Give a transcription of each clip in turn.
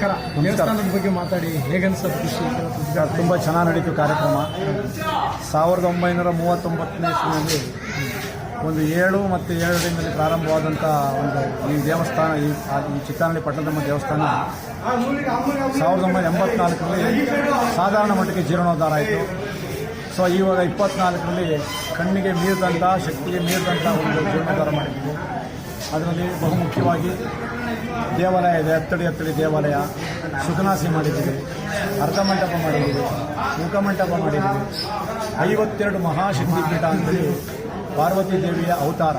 ನಮಸ್ಕಾರ. ದೇವಸ್ಥಾನದ ಬಗ್ಗೆ ಮಾತಾಡಿ. ಹೇಗನ್ಸತ್ ಖುಷಿ ತುಂಬ ಚೆನ್ನಾಗಿ ನಡೀತು ಕಾರ್ಯಕ್ರಮ. ಸಾವಿರದ ಒಂಬೈನೂರ ಮೂವತ್ತೊಂಬತ್ತನೇ ಇಸ್ವಿನಲ್ಲಿ ಒಂದು ಏಳು ಮತ್ತು ಏಳರಿಂದಲೇ ಪ್ರಾರಂಭವಾದಂಥ ಒಂದು ಈ ದೇವಸ್ಥಾನ ಈ ಈ ಚಿತ್ತಾನಳ್ಳಿ ಪಟ್ಟಣದಮ್ಮ ದೇವಸ್ಥಾನ ಸಾವಿರದ ಒಂಬೈನೂರ ಎಂಬತ್ನಾಲ್ಕರಲ್ಲಿ ಸಾಧಾರಣ ಮಟ್ಟಿಗೆ ಜೀರ್ಣೋದ್ಧಾರ ಆಯಿತು. ಸೊ ಇವಾಗ ಇಪ್ಪತ್ನಾಲ್ಕರಲ್ಲಿ ಕಣ್ಣಿಗೆ ಮೀರಿದಂಥ ಶಕ್ತಿಗೆ ಮೀರಿದಂಥ ಒಂದು ಜೀರ್ಣೋದ್ಧಾರ ಮಾಡಿದ್ದೀವಿ ಅದರಲ್ಲಿ ಬಹುಮುಖ್ಯವಾಗಿ ದೇವಾಲಯ ಇದೆ, ಹತ್ತಡಿ ಹತ್ತಡಿ ದೇವಾಲಯ ಸುಧನಾಸಿ ಮಾಡಿದ್ದೀವಿ ಅರ್ಧಮಂಟಪ ಮಾಡಿದ್ದೀವಿ ಮುಖಮಂಟಪ ಮಾಡಿದ್ದೀವಿ. ಐವತ್ತೆರಡು ಮಹಾಶಕ್ತಿಪೀಠ ಅಂತೇಳಿ ಪಾರ್ವತಿ ದೇವಿಯ ಅವತಾರ.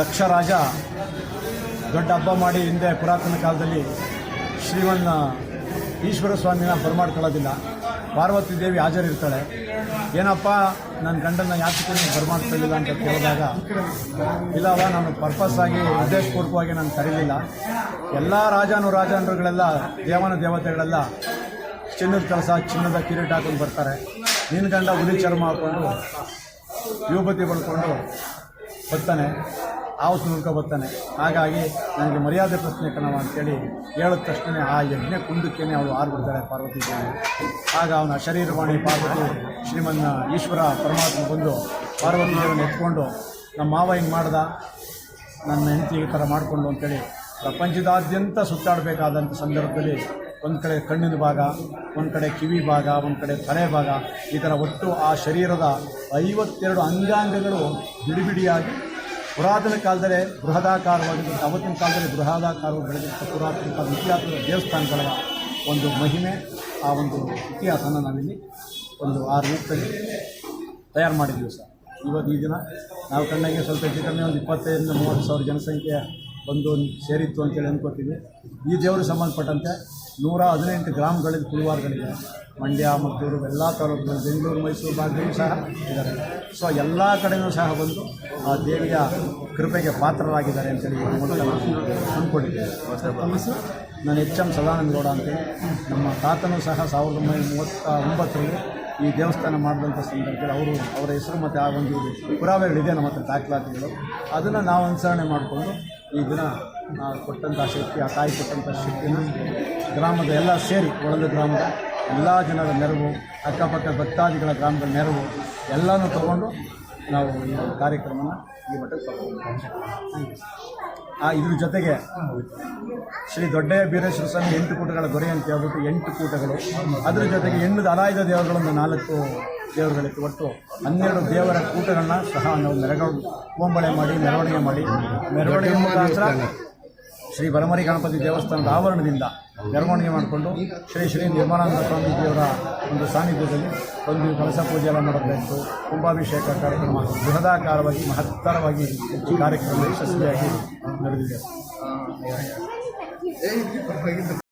ದಕ್ಷ ರಾಜ ದೊಡ್ಡ ಹಬ್ಬ ಮಾಡಿ ಹಿಂದೆ ಪುರಾತನ ಕಾಲದಲ್ಲಿ ಶ್ರೀಮನ್ನ ಈಶ್ವರ ಸ್ವಾಮಿನ ಬರಮಾಡ್ಕೊಳ್ಳೋದಿಲ್ಲ ಪಾರ್ವತಿ ದೇವಿ ಹಾಜರಿರ್ತಾಳೆ. ಏನಪ್ಪ ನನ್ನ ಗಂಡನ ಯಾತಕ್ಕೆ ಬರಮಾಡ್ಕೊಳ್ಳಿಲ್ಲ ಅಂತ ಕೇಳಿದಾಗ ಇಲ್ಲವ ನಾನು ಪರ್ಪಸ್ ಆಗಿ, ಉದ್ದೇಶಪೂರ್ವಕವಾಗಿ ನಾನು ಕರೀಲಿಲ್ಲ. ಎಲ್ಲ ರಾಜಾನು ರಾಜಾನುಗಳೆಲ್ಲ ದೇವನ ದೇವತೆಗಳೆಲ್ಲ ಚಿನ್ನದ ಕೆಲಸ, ಚಿನ್ನದ ಕಿರೀಟ ಹಾಕೊಂಡು ಬರ್ತಾರೆ. ನಿನ್ನ ಗಂಡ ಹುಲಿ ಚರ್ಮ ಹಾಕೊಂಡು ಯುವಪತಿ ಬಳ್ಕೊಂಡು ಬರ್ತಾನೆ. ಆವತ್ತು ನುಡ್ಕೊ ಬರ್ತಾನೆ. ಹಾಗಾಗಿ ನನಗೆ ಮರ್ಯಾದೆ ಪ್ರಶ್ನೆ ಕಣವ ಅಂತೇಳಿ ಹೇಳಿದ ತಕ್ಷಣ ಆ ಯಜ್ಞ ಕುಂದಕ್ಕೇನೆ ಅವಳು ಆರ್ಬಿಡ್ತಾಳೆ ಪಾರ್ವತಿ ದೇವಿ. ಆಗ ಅವನ ಶರೀರವಾಣಿ ಪಾರ್ವತಿ ಶ್ರೀಮನ್ನ ಈಶ್ವರ ಪರಮಾತ್ಮ ಬಂದು ಪಾರ್ವತಿ ದೇವನ ಎತ್ಕೊಂಡು, ನಮ್ಮ ಮಾವ ಹಿಂಗೆ ಮಾಡ್ದ? ನನ್ನ ಹೆಂಡತಿ ಈ ಥರ ಮಾಡಿಕೊಂಡು ಅಂತೇಳಿ ಪ್ರಪಂಚದಾದ್ಯಂತ ಸುತ್ತಾಡಬೇಕಾದಂಥ ಸಂದರ್ಭದಲ್ಲಿ ಒಂದು ಕಡೆ ಕಣ್ಣಿನ ಭಾಗ, ಒಂದು ಕಡೆ ಕಿವಿ ಭಾಗ, ಒಂದು ಕಡೆ ತಲೆ ಭಾಗ, ಈ ಥರ ಒಟ್ಟು ಆ ಶರೀರದ ಐವತ್ತೆರಡು ಅಂಗಾಂಗಗಳು ಬಿಡಿಬಿಡಿಯಾಗಿ ಪುರಾತನ ಕಾಲದಲ್ಲಿ ಬೃಹದಾಕಾರವಾಗಿದ್ದಂಥ ಅವತ್ತಿನ ಕಾಲದಲ್ಲಿ ಬೃಹದಾಕಾರವಾಗಿ ಬೆಳೆದಂಥ ಪುರಾತನ ಕಾಲದ ಇತಿಹಾಸದ ದೇವಸ್ಥಾನಗಳ ಒಂದು ಮಹಿಮೆ, ಆ ಒಂದು ಇತಿಹಾಸನ ನಾವಿಲ್ಲಿ ಒಂದು ಆ ರೂಪದಲ್ಲಿ ತಯಾರು ಮಾಡಿದ್ದೀವಿ ಸರ್. ಇವತ್ತು ಈ ದಿನ ನಾವು ಕಣ್ಣಾಗೆ ಸ್ವಲ್ಪ ಹೆಚ್ಚು ಕಮ್ಮಿ ಒಂದು ಇಪ್ಪತ್ತೈದರಿಂದ ಮೂವತ್ತು ಸಾವಿರ ಜನಸಂಖ್ಯೆ ಬಂದು ಸೇರಿತ್ತು ಅಂತೇಳಿ ಅಂದ್ಕೊತೀವಿ ಈ ದೇವರಿಗೆ ಸಂಬಂಧಪಟ್ಟಂತೆ ನೂರ ಹದಿನೆಂಟು ಗ್ರಾಮಗಳಲ್ಲಿ ಕುಳುವಾರಗಳಿದೆ ಮಂಡ್ಯ ಮದ್ದೂರು ಎಲ್ಲ ತಾಲೂಕುಗಳು ಬೆಂಗಳೂರು ಮೈಸೂರು ಭಾಗದಲ್ಲೂ ಸಹ ಇದ್ದಾರೆ. ಸೊ ಎಲ್ಲ ಕಡೆಯೂ ಸಹ ಬಂದು ಆ ದೇವಿಯ ಕೃಪೆಗೆ ಪಾತ್ರರಾಗಿದ್ದಾರೆ ಅಂತೇಳಿ ಅಂದ್ಕೊಂಡಿದ್ದೇವೆ. ನಾನು ಎಚ್ ಎಂ ಸದಾನಂದ ಗೌಡ ಅಂತೇಳಿ. ನಮ್ಮ ತಾತನೂ ಸಹ ಸಾವಿರದ ಒಂಬೈನೂರ ಮೂವತ್ತ ಒಂಬತ್ತರಲ್ಲಿ ಈ ದೇವಸ್ಥಾನ ಮಾಡಿದಂಥ ಸಂದರ್ಭದಲ್ಲಿ ಅವರು ಅವರ ಹೆಸರು ಮತ್ತು ಆ ಒಂದು ಪುರಾವೆಗಳಿದೆ ನಮ್ಮ ಹತ್ರ ದಾಖಲಾತಿಗಳು. ಅದನ್ನು ನಾವು ಅನುಸರಣೆ ಮಾಡಿಕೊಂಡು ಈ ದಿನ ಕೊಟ್ಟಂಥ ಶಕ್ತಿ, ಆ ತಾಯಿ ಕೊಟ್ಟಂಥ ಶಕ್ತಿನ ಗ್ರಾಮದ ಎಲ್ಲ ಸೇರಿ, ಒಳದ ಗ್ರಾಮದ ಎಲ್ಲ ಜನರ ನೆರವು, ಅಕ್ಕಪಕ್ಕ ಭಕ್ತಾದಿಗಳ ಗ್ರಾಮದ ನೆರವು ಎಲ್ಲನೂ ತಗೊಂಡು ನಾವು ಈ ಕಾರ್ಯಕ್ರಮನ ಈ ಮಟ್ಟಕ್ಕೆ ತಗೊಂಡು ಇದ್ರ ಜೊತೆಗೆ ಶ್ರೀ ದೊಡ್ಡಯ್ಯ ಬೀರೇಶ್ವರ ಸ್ವಾಮಿ ಎಂಟು ಕೂಟಗಳ ದೊರೆ ಅಂತ ಹೇಳ್ಬಿಟ್ಟು ಎಂಟು ಕೂಟಗಳು. ಅದರ ಜೊತೆಗೆ ಹೆಣ್ಣು ಅಲಾಯದ ದೇವರುಗಳೊಂದು ನಾಲ್ಕು ದೇವರುಗಳಿತ್ತು. ಒಟ್ಟು ಹನ್ನೆರಡು ದೇವರ ಕೂಟಗಳನ್ನ ಸಹ ನಾವು ಮೆರಗ ಹೋಂಬಳೆ ಮಾಡಿ ಮೆರವಣಿಗೆ ಮಾಡಿ. ಮೆರವಣಿಗೆ ಮುಖಾಂತರ ಶ್ರೀ ಬರಮರಿ ಗಣಪತಿ ದೇವಸ್ಥಾನದ ಆವರಣದಿಂದ ಮೆರವಣಿಗೆ ಮಾಡಿಕೊಂಡು ಶ್ರೀ ಶ್ರೀ ನಿರ್ಮಲಾನಂದ ಸ್ವಾಮೀಜಿಯವರ ಒಂದು ಸಾನ್ನಿಧ್ಯದಲ್ಲಿ ಒಂದು ಕಲಶ ಪೂಜೆ ಎಲ್ಲ ಮಾಡಬೇಕು. ಕುಂಭಾಭಿಷೇಕ ಕಾರ್ಯಕ್ರಮ ಬೃಹದಾಕಾರವಾಗಿ ಮಹತ್ತರವಾಗಿ ಕಾರ್ಯಕ್ರಮ ಯಶಸ್ವಿಯಾಗಿ ನಡೆದಿದೆ. 哎，你怎么？